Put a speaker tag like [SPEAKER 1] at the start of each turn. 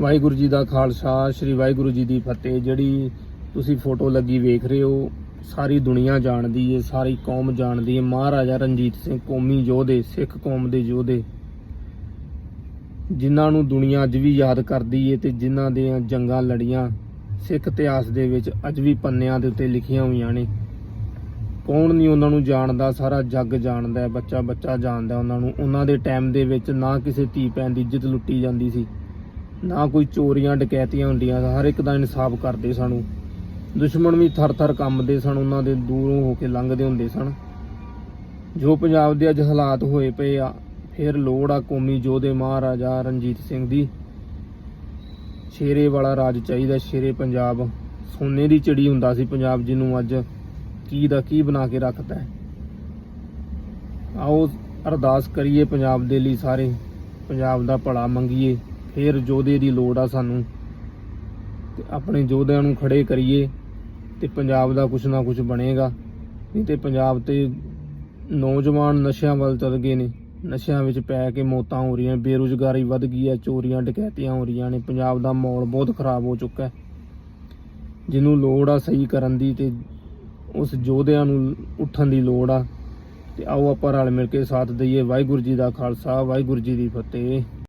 [SPEAKER 1] ਵਾਹਿਗੁਰੂ ਜੀ ਦਾ ਖਾਲਸਾ, ਸ੍ਰੀ ਵਾਹਿਗੁਰੂ ਜੀ ਦੀ ਫਤਿਹ। ਜਿਹੜੀ ਤੁਸੀਂ ਫੋਟੋ ਲੱਗੀ ਵੇਖ ਰਹੇ ਹੋ, ਸਾਰੀ ਦੁਨੀਆ ਜਾਣਦੀ ਏ, ਸਾਰੀ ਕੌਮ ਜਾਣਦੀ ਏ। ਮਹਾਰਾਜਾ ਰਣਜੀਤ ਸਿੰਘ ਕੌਮੀ ਯੋਧੇ, ਸਿੱਖ ਕੌਮ ਦੇ ਯੋਧੇ, ਜਿਨ੍ਹਾਂ ਨੂੰ ਦੁਨੀਆ ਅੱਜ ਵੀ ਯਾਦ ਕਰਦੀ ਏ ਤੇ ਜਿਨ੍ਹਾਂ ਦੀਆਂ ਜੰਗਾਂ ਲੜੀਆਂ, ਸਿੱਖ ਇਤਿਹਾਸ ਦੇ ਵਿੱਚ ਅੱਜ ਵੀ ਪੰਨਿਆਂ ਦੇ ਉੱਤੇ ਲਿਖੀਆਂ ਹੋਈਆਂ ਨੇ। ਕੌਣ ਨਹੀਂ ਉਹਨਾਂ ਨੂੰ ਜਾਣਦਾ, ਸਾਰਾ ਜੱਗ ਜਾਣਦਾ ਬੱਚਾ ਬੱਚਾ ਜਾਣਦਾ ਉਹਨਾਂ ਨੂੰ। ਉਹਨਾਂ ਦੇ ਟਾਈਮ ਦੇ ਵਿੱਚ ਨਾ ਕਿਸੇ ਧੀ ਭੈਣ ਦੀ ਇੱਜ਼ਤ ਲੁੱਟੀ ਜਾਂਦੀ ਸੀ। ਨਾ ਕੋਈ ਚੋਰੀਆਂ, ਡਕੈਤੀਆਂ ਹੁੰਦੀਆਂ ਹਰ ਇੱਕ ਦਾ ਇਨਸਾਫ ਕਰਦੇ ਸਾਨੂੰ। ਦੁਸ਼ਮਣ ਵੀ ਥਰ-ਥਰ ਕੰਬਦੇ ਸਨ। ਉਹਨਾਂ ਦੇ ਦੂਰੋਂ ਹੋ ਕੇ ਲੰਘਦੇ ਹੁੰਦੇ ਸਨ। ਜੋ ਪੰਜਾਬ ਦੇ ਅੱਜ ਹਾਲਾਤ ਹੋਏ ਪਏ ਆ, ਫਿਰ ਲੋੜ ਆ ਕੌਮੀ ਜੋਧੇ ਮਹਾਰਾਜਾ ਰਣਜੀਤ ਸਿੰਘ ਦੀ। ਸ਼ੇਰੇ ਵਾਲਾ ਰਾਜ ਚਾਹੀਦਾ, ਸ਼ੇਰੇ ਪੰਜਾਬ। ਸੋਨੇ ਦੀ ਚਿੜੀ ਹੁੰਦਾ ਸੀ ਪੰਜਾਬ, ਜਿਹਨੂੰ ਅੱਜ ਕੀ ਦਾ ਕੀ ਬਣਾ ਕੇ ਰੱਖਦਾ ਆਓ ਅਰਦਾਸ ਕਰੀਏ ਪੰਜਾਬ ਦੇ ਲਈ ਸਾਰੇ। ਪੰਜਾਬ ਦਾ ਭਲਾ ਮੰਗੀਏ। ਫਿਰ ਯੋਧੇ ਦੀ ਲੋੜ ਆ ਸਾਨੂੰ। ਤੇ ਆਪਣੇ ਯੋਧਿਆਂ ਨੂੰ ਖੜੇ ਕਰੀਏ ਤੇ ਪੰਜਾਬ ਦਾ ਕੁਛ ਨਾ ਕੁਛ ਬਣੇਗਾ। ਨਹੀਂ ਤੇ ਪੰਜਾਬ ਤੇ ਨੌਜਵਾਨ ਨਸ਼ਿਆਂ ਵੱਲ ਚੱਲ ਗਏ ਨੇ। ਨਸ਼ਿਆਂ ਵਿੱਚ ਪੈ ਕੇ ਮੌਤਾਂ ਹੋ ਰਹੀਆਂ, ਬੇਰੁਜ਼ਗਾਰੀ ਵੱਧ ਗਈ ਹੈ, ਚੋਰੀਆਂ, ਡਕੈਤੀਆਂ ਹੋ ਰਹੀਆਂ ਨੇ। ਪੰਜਾਬ ਦਾ ਮਾਹੌਲ ਬਹੁਤ ਖਰਾਬ ਹੋ ਚੁੱਕਾ ਹੈ। ਜਿਹਨੂੰ ਲੋੜ ਆ ਸਹੀ ਕਰਨ ਦੀ ਤੇ ਉਸ ਯੋਧਿਆਂ ਨੂੰ ਉੱਠਣ ਦੀ ਲੋੜ ਆ। ਤੇ ਆਓ ਆਪਾਂ ਰਲ ਮਿਲ ਕੇ ਸਾਥ ਦਈਏ। ਵਾਹਿਗੁਰੂ ਜੀ ਦਾ ਖਾਲਸਾ, ਵਾਹਿਗੁਰੂ ਜੀ ਦੀ ਫਤਿਹ।